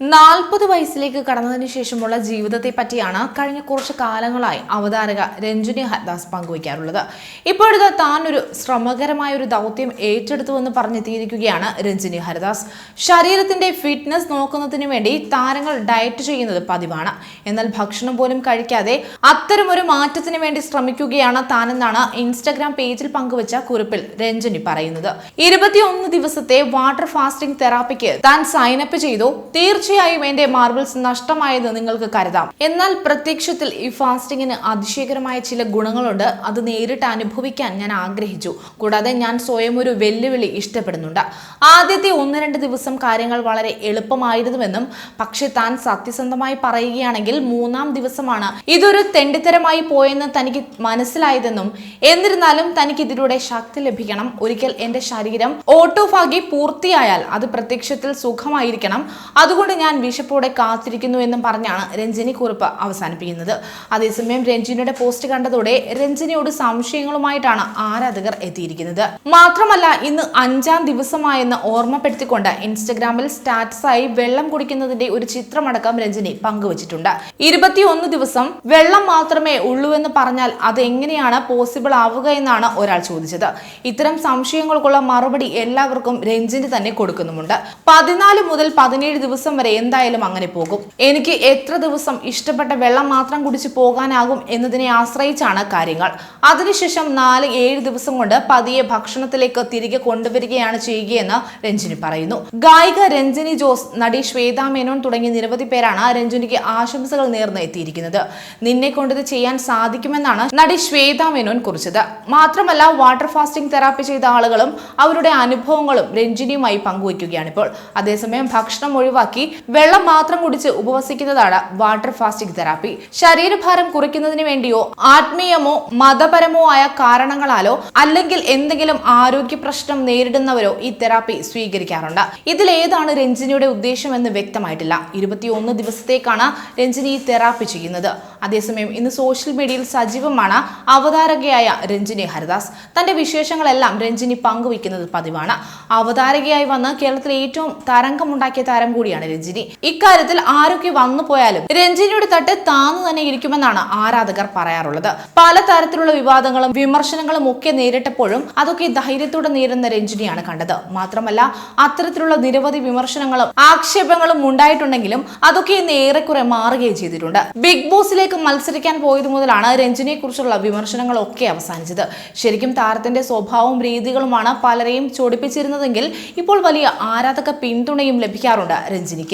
നാൽപ്പത് വയസ്സിലേക്ക് കടന്നതിന് ശേഷമുള്ള ജീവിതത്തെ പറ്റിയാണ് കഴിഞ്ഞ കുറച്ച് കാലങ്ങളായി അവതാരക രഞ്ജുനി ഹരിദാസ് പങ്കുവയ്ക്കാറുള്ളത്. ഇപ്പോഴത്തെ താൻ ഒരു ശ്രമകരമായ ഒരു ദൗത്യം ഏറ്റെടുത്തുവെന്ന് പറഞ്ഞെത്തിയിരിക്കുകയാണ് രഞ്ജിനി ഹരിദാസ്. ശരീരത്തിന്റെ ഫിറ്റ്നസ് നോക്കുന്നതിനു വേണ്ടി താരങ്ങൾ ഡയറ്റ് ചെയ്യുന്നത് പതിവാണ്. എന്നാൽ ഭക്ഷണം പോലും കഴിക്കാതെ അത്തരമൊരു മാറ്റത്തിന് വേണ്ടി ശ്രമിക്കുകയാണ് താനെന്നാണ് ഇൻസ്റ്റഗ്രാം പേജിൽ പങ്കുവച്ച കുറിപ്പിൽ രഞ്ജിനി പറയുന്നത്. ഇരുപത്തിയൊന്ന് ദിവസത്തെ വാട്ടർ ഫാസ്റ്റിംഗ് തെറാപ്പിക്ക് താൻ സൈനപ്പ് ചെയ്തു. തീർച്ചയായും എന്റെ മാർബിൾസ് നഷ്ടമായത് നിങ്ങൾക്ക് കരുതാം. എന്നാൽ പ്രത്യക്ഷത്തിൽ ഈ ഫാസ്റ്റിങ്ങിന് അതിശയകരമായ ചില ഗുണങ്ങളുണ്ട്. അത് നേരിട്ട് അനുഭവിക്കാൻ ഞാൻ ആഗ്രഹിച്ചു. കൂടാതെ ഞാൻ സ്വയം ഒരു വെല്ലുവിളി ഇഷ്ടപ്പെടുന്നുണ്ട്. ആദ്യത്തെ ഒന്ന് രണ്ട് ദിവസം കാര്യങ്ങൾ വളരെ എളുപ്പമായിരുന്നുവെന്നും പക്ഷെ താൻ സത്യസന്ധമായി പറയുകയാണെങ്കിൽ മൂന്നാം ദിവസമാണ് ഇതൊരു തെണ്ടിത്തരമായി പോയെന്ന് തനിക്ക് മനസ്സിലായതെന്നും എന്നിരുന്നാലും തനിക്ക് ഇതിലൂടെ ശക്തി ലഭിക്കണം. ഒരിക്കൽ എന്റെ ശരീരം ഓട്ടോഫാഗി പൂർത്തിയായാൽ അത് പ്രത്യക്ഷത്തിൽ സുഖമായിരിക്കണം. അതുകൊണ്ട് ഞാൻ വിശപ്പോടെ കാത്തിരിക്കുന്നു എന്നും പറഞ്ഞാണ് രഞ്ജിനി കുറിപ്പ് അവസാനിപ്പിക്കുന്നത്. അതേസമയം രഞ്ജിനിയുടെ പോസ്റ്റ് കണ്ടതോടെ രഞ്ജിനിയോട് സംശയങ്ങളുമായിട്ടാണ് ആരാധകർ എത്തിയിരിക്കുന്നത്. മാത്രമല്ല ഇന്ന് അഞ്ചാം ദിവസമായെന്ന് ഓർമ്മപ്പെടുത്തിക്കൊണ്ട് ഇൻസ്റ്റഗ്രാമിൽ സ്റ്റാറ്റസായി വെള്ളം കുടിക്കുന്നതിന്റെ ഒരു ചിത്രമടക്കം രഞ്ജിനി പങ്കുവച്ചിട്ടുണ്ട്. ഇരുപത്തിയൊന്ന് ദിവസം വെള്ളം മാത്രമേ ഉള്ളൂ എന്ന് പറഞ്ഞാൽ അതെങ്ങനെയാണ് പോസിബിൾ ആവുക എന്നാണ് ഒരാൾ ചോദിച്ചത്. ഇത്തരം സംശയങ്ങൾക്കുള്ള മറുപടി എല്ലാവർക്കും രഞ്ജിനി തന്നെ കൊടുക്കുന്നുമുണ്ട്. പതിനാല് മുതൽ പതിനേഴ് ദിവസം വരെ എന്തായാലും അങ്ങനെ പോകും. എനിക്ക് എത്ര ദിവസം ഇഷ്ടപ്പെട്ട വെള്ളം മാത്രം കുടിച്ച് പോകാനാകും എന്നതിനെ ആശ്രയിച്ചാണ് കാര്യങ്ങൾ. അതിനുശേഷം നാല് ഏഴ് ദിവസം കൊണ്ട് പതിയെ ഭക്ഷണത്തിലേക്ക് തിരികെ കൊണ്ടുവരികയാണ് ചെയ്യുകയെന്ന് രഞ്ജിനി പറയുന്നു. ഗായിക രഞ്ജിനി ജോസ് നടി ശ്വേതാ മേനോൻ തുടങ്ങിയ നിരവധി പേരാണ് രഞ്ജിനിക്ക് ആശംസകൾ നേർന്ന് എത്തിയിരിക്കുന്നത്. നിന്നെ കൊണ്ടിത് ചെയ്യാൻ സാധിക്കുമെന്നാണ് നടി ശ്വേതാ മേനോൻ കുറിച്ചത്. മാത്രമല്ല വാട്ടർ ഫാസ്റ്റിംഗ് തെറാപ്പി ചെയ്ത ആളുകളും അവരുടെ അനുഭവങ്ങളും രഞ്ജിനിയുമായി പങ്കുവയ്ക്കുകയാണ് ഇപ്പോൾ അതേസമയം ഭക്ഷണം ഒഴിവാക്കി വെള്ളം മാത്രം കുടിച്ച് ഉപവസിക്കുന്നതാണ് വാട്ടർ ഫാസ്റ്റിംഗ് തെറാപ്പി. ശരീരഭാരം കുറയ്ക്കുന്നതിന് വേണ്ടിയോ ആത്മീയമോ മതപരമോ ആയ കാരണങ്ങളാലോ അല്ലെങ്കിൽ എന്തെങ്കിലും ആരോഗ്യ പ്രശ്നം നേരിടുന്നവരോ ഈ തെറാപ്പി സ്വീകരിക്കാറുണ്ട്. ഇതിലേതാണ് രഞ്ജിനിയുടെ ഉദ്ദേശമെന്ന് വ്യക്തമായിട്ടില്ല. ഇരുപത്തിയൊന്ന് ദിവസത്തേക്കാണ് രഞ്ജിനി ഈ തെറാപ്പി ചെയ്യുന്നത്. അതേസമയം ഇന്ന് സോഷ്യൽ മീഡിയയിൽ സജീവമാണ് അവതാരകയായ രഞ്ജിനി ഹരിദാസ്. തന്റെ വിശേഷങ്ങളെല്ലാം രഞ്ജിനി പങ്കുവയ്ക്കുന്നത് പതിവാണ്. അവതാരകയായി വന്ന് കേരളത്തിലെ ഏറ്റവും തരംഗമുണ്ടാക്കിയ താരം കൂടിയാണ് രഞ്ജിനി. ഇക്കാര്യത്തിൽ ആരൊക്കെ വന്നു പോയാലും രഞ്ജിനിയുടെ തട്ട് താന്നു തന്നെ ഇരിക്കുമെന്നാണ് ആരാധകർ പറയാറുള്ളത്. പല തരത്തിലുള്ള വിവാദങ്ങളും വിമർശനങ്ങളും ഒക്കെ നേരിട്ടപ്പോഴും അതൊക്കെ ധൈര്യത്തോടെ നേരിടുന്ന രഞ്ജിനിയാണ് കണ്ടത്. മാത്രമല്ല അത്തരത്തിലുള്ള നിരവധി വിമർശനങ്ങളും ആക്ഷേപങ്ങളും ഉണ്ടായിട്ടുണ്ടെങ്കിലും അതൊക്കെ ഇന്ന് ഏറെക്കുറെ മാറുകയും ചെയ്തിട്ടുണ്ട്. ബിഗ് ബോസിലേക്ക് മത്സരിക്കാൻ പോയത് മുതലാണ് രഞ്ജിനിയെ കുറിച്ചുള്ള വിമർശനങ്ങളൊക്കെ അവസാനിച്ചത്. ശരിക്കും താരത്തിന്റെ സ്വഭാവവും രീതികളുമാണ് പലരെയും ചൊടിപ്പിച്ചിരുന്നതെങ്കിൽ ഇപ്പോൾ വലിയ ആരാധക പിന്തുണയും ലഭിക്കാറുണ്ട് രഞ്ജിനിക്ക്.